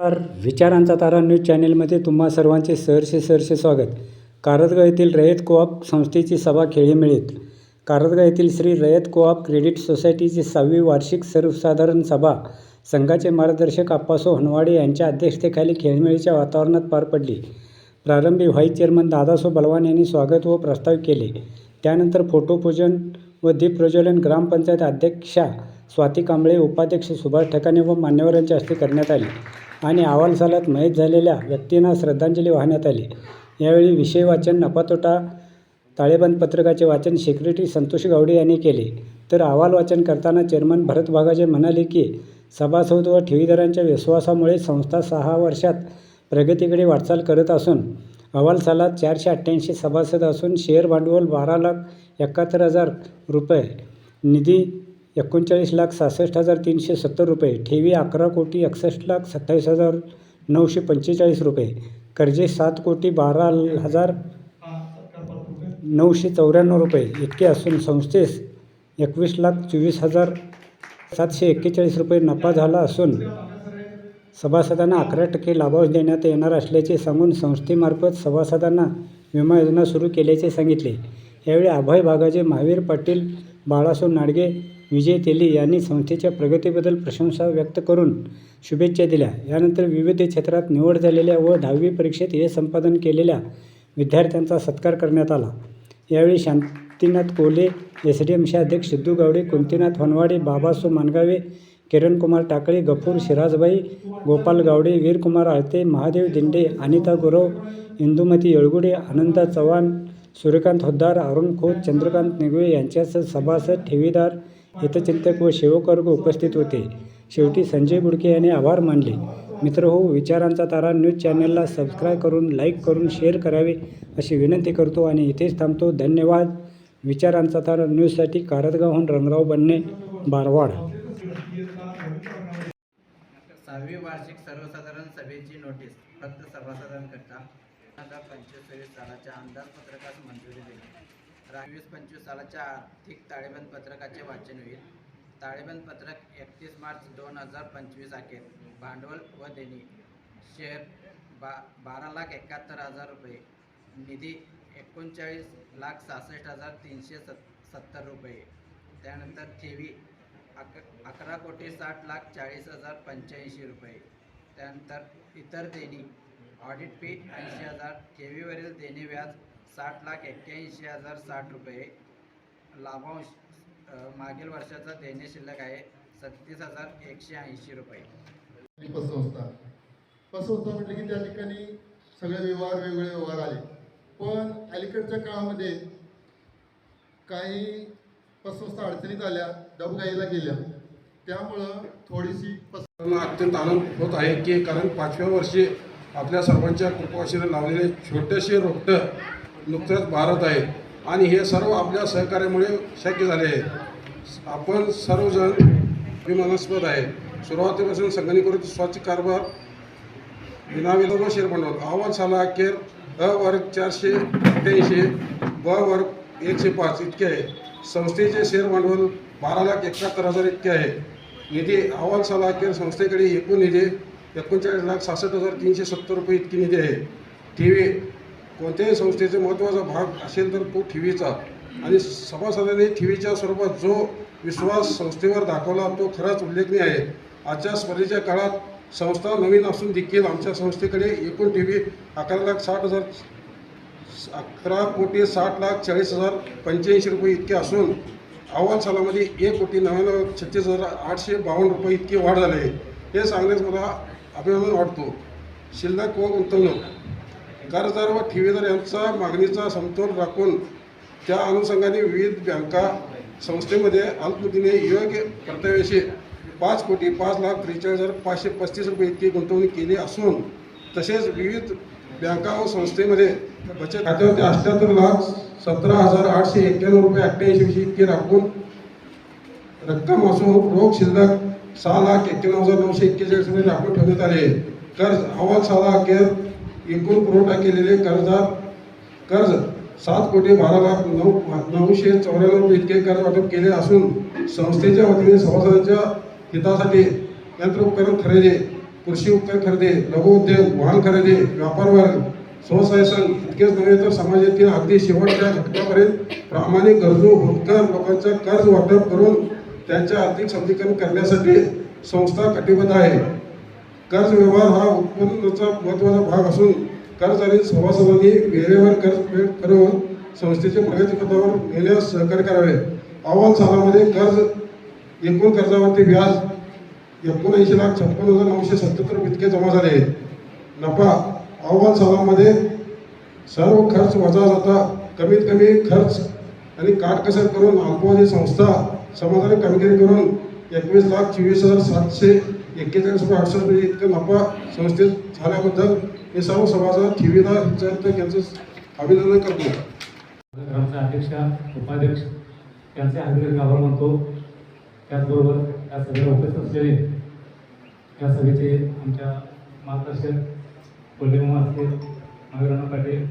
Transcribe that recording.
तर विचारांचा तारा न्यूज चॅनेलमध्ये तुम्हा सर्वांचे सहर्षे सहर्षे स्वागत. कारदगाव येथील रयत कोऑप संस्थेची सभा खेळीमेळीत कारदगाव येथील श्री रयत कोऑप क्रेडिट सोसायटीची सहावी वार्षिक सर्वसाधारण सभा संघाचे मार्गदर्शक आप्पासो हनवाडे यांच्या अध्यक्षतेखाली खेळमेळीच्या वातावरणात पार पडली. प्रारंभी व्हाईस चेअरमन दादासो बलवान यांनी स्वागत व प्रस्ताव केले. त्यानंतर फोटोपूजन व दीपप्रज्वलन ग्रामपंचायत अध्यक्षा स्वाती कांबळे उपाध्यक्ष सुभाष ठकाणे व मान्यवरांच्या हस्ते करण्यात आले. आणि अहवाल सालात मयत झालेल्या व्यक्तींना श्रद्धांजली वाहण्यात आली. यावेळी विषय वाचन नफातोटा ताळेबंद पत्रकाचे वाचन सेक्रेटरी संतोष गावडे यांनी केले. तर अहवाल वाचन करताना चेअरमन भरत बागाजे म्हणाले की सभासद व ठेवीदारांच्या विश्वासामुळे संस्था सहा वर्षात प्रगतीकडे वाटचाल करत असून अहवाल सालात चारशे अठ्ठ्याऐंशी सभासद असून शेअर भांडवल बारा लाख एकाहत्तर हजार रुपये निधी एकोणचाळीस लाख सहासष्ट हजार तीनशे सत्तर रुपये. ठेवी अकरा कोटी एकसष्ट लाख सत्तावीस हजार नऊशे पंचेचाळीस रुपये. कर्जे सात कोटी बारा हजार नऊशे चौऱ्याण्णव रुपये. इतके असून संस्थेस एकवीस लाख चोवीस हजार सातशे एक्केचाळीस रुपये नफा झाला असून सभासदांना अकरा टक्के लाभांश देण्यात येणार असल्याचे सांगून संस्थेमार्फत सभासदांना विमा योजना सुरू केल्याचे सांगितले. यावेळी अभय भागाचे महावीर पाटील बाळासाहेब नाडगे विजय तेली यांनी संस्थेच्या प्रगतीबद्दल प्रशंसा व्यक्त करून शुभेच्छा दिल्या. यानंतर विविध क्षेत्रात निवड झालेल्या व दहावी परीक्षेत यश संपादन केलेल्या विद्यार्थ्यांचा सत्कार करण्यात आला. यावेळी शांतीनाथ कोले एस डी एमचे अध्यक्ष सिद्धू गावडे कुंतीनाथ वनवाडे बाबासो मानगावे किरणकुमार टाकळे गफूर शिराजबाई गोपाल गावडे वीरकुमार आळते महादेव दिंडे अनिता गुरव इंदुमती येळगुडे आनंदा चव्हाण सूर्यकांत होद्दार अरुण खोत चंद्रकांत निगवे यांच्यासह सभासद ठेवीदार हितचिंतक व सेवकवर्ग उपस्थित होते. शेवटी संजय बुडके यांनी आभार मानले. मित्र हो विचारांचा तारा न्यूज चॅनलला सबस्क्राईब करून लाईक करून शेअर करावे अशी विनंती करतो आणि इथेच थांबतो. धन्यवाद. विचारांचा तारा न्यूजसाठी कारदगावहून रंगराव बनणे बारवाड. सहावी वार्षिक सर्वसाधारण सभेची नोटीस फक्त सभासदांकरता. पंचवीस सालाच्या अंदाजपत्रकास मंजुरी दिली वीस पंचवीस सालाच्या आर्थिक ताळेबंद पत्रकाचे वाचन होईल. ताळेबंद पत्रक एकतीस मार्च दोन हजार पंचवीस अखेर. भांडवल व देणी. शेअर बा बारा लाख एकाहत्तर हजार रुपये. निधी एकोणचाळीस लाख सहासष्ट हजार तीनशे सत् सत्तर रुपये. त्यानंतर ठेवी अक अकरा कोटी साठ लाख चाळीस हजार पंच्याऐंशी रुपये. त्यानंतर इतर देणी. ऑडिट फी ऐंशी हजार. ठेवीवरील देणे व्याज साठ लाख एक्क्याऐंशी हजार साठ रुपये. लाभांश मागील वर्षाचा देणे शिल्लक आहे सत्तीस हजार एकशे ऐंशी रुपये. पतसंस्था. पतसंस्था म्हटलं की त्या ठिकाणी सगळे व्यवहार वेगवेगळे व्यवहार आले. पण अलीकडच्या काळामध्ये काही पतसंस्था अडचणीत आल्या डबगाईला गेल्या. त्यामुळं थोडीशी अत्यंत आनंद होत आहे की कारण पाचव्या वर्षी आपल्या सर्वांच्या कुटुंबाशी लावलेले छोटेसे रोपटं नुकतंच भारत आहे. आणि हे सर्व आपल्या सहकार्यामुळे शक्य झाले आहे. आपण सर्वजण अभिमानास्पद आहे. सुरुवातीपासून संगणकीकृत स्वच्छ कारभार विनाविलंब शेअर भांडवल अहवाल साला अखेर अ वर्ग चारशे अठ्ठ्याऐंशी ब वर्ग एकशे पाच इतके आहे. संस्थेचे शेअर भांडवल बारा लाख एकाहत्तर हजार इतके आहे. निधी अहवाल साला अखेर संस्थेकडे एकूण निधी एकोणचाळीस लाख सहासष्ट हजार तीनशे सत्तर रुपये इतकी निधी आहे. टी व्ही कोणत्याही संस्थेचा महत्त्वाचा भाग असेल तर तो टी व्हीचा आणि सभासदांनी टी व्हीच्या स्वरूपात जो विश्वास संस्थेवर दाखवला तो खराच उल्लेखनीय आहे. आजच्या स्पर्धेच्या काळात संस्था नवीन असून देखील आमच्या संस्थेकडे एकूण टी व्ही अकरा लाख साठ हजार अकरा कोटी साठ लाख चाळीस हजार पंच्याऐंशी रुपये इतके असून अहवाल सालामध्ये एक कोटी नव्याण्णव छत्तीस हजार आठशे बावन्न रुपये इतकी वाढ झाली आहे. हे सांगण्यास मला अभिमान वाटतो. शिल्लक व गुंतवणूक. कर्जदार व ठेवीदार यांचा मागणीचा समतोल राखून त्या अनुषंगाने विविध बँका संस्थेमध्ये अल्पमुदीने योग्य कर्तव्याशी पाच कोटी पाच लाख त्रेचाळीस हजार पाचशे पस्तीस रुपये इतकी गुंतवणूक केली असून तसेच विविध बँका व संस्थेमध्ये बचत खात्यावरती अठ्ठ्याहत्तर लाख सतरा हजार आठशे एक्क्याण्णव रुपये अठ्ठ्याऐंशी पैसे इतकी राखून रक्कम असून रोख शिल्लक सहा लाख एक्क्याण्णव हजार नऊशे एक्केचाळीस रुपये राखून ठेवण्यात आले. कर्ज अहवाल साधा अखेर एकूण पुरवठा केलेले कर्जदार कर्ज सात कोटी बारा लाख नऊ नऊशे चौऱ्याण्णव इतके कर्ज वाटप केले असून संस्थेच्या वतीने सभासदांच्या हितासाठी यंत्रोपकरण खरेदी कृषी उपकरण खरेदी लघुउद्योग वाहन खरेदी व्यापार वर्ग स्वसहाय्य संघ इतकेच नव्हे तर समाजातील अगदी शेवटच्या घटकापर्यंत प्रामाणिक गरजू होतकर लोकांचा कर्ज वाटप करून त्यांच्या आर्थिक सबलीकरण करण्यासाठी संस्था कटिबद्ध आहे. कर्ज व्यवहार हा उत्पन्नाचा महत्त्वाचा भाग असून कर्ज आणि सभासदांनी वेळेवर कर्ज फेड करून संस्थेच्या प्रगतीपथावर नेण्यास सहकार्य करावे. अहवाल सालामध्ये कर्ज एकूण कर्जावरती व्याज एकोणऐंशी लाख छप्पन हजार नऊशे सत्याहत्तर इतके जमा झाले. आहेत नफा अहवाल सालामध्ये सर्व खर्च वजा जाता कमीत कमी खर्च आणि काटकसर करून अल्पावधी संस्था समाधान कामगिरी करून एकवीस लाख चोवीस हजार सातशे एक्केचाळीस रुपये अडसष्ट रुपये इतकं नफा संस्थेत झाल्याबद्दल हे सर्व सभासद ठेवीदार यांचं यांचं अभिनंदन करतो. ग्रामचे अध्यक्ष उपाध्यक्ष यांचे हार्दिक आभार मानतो त्याचबरोबर या सभेला उपस्थित असलेले या सभेचे आमच्या मार्गदर्शक कोल्हेमामा असतील नागराणा पाटील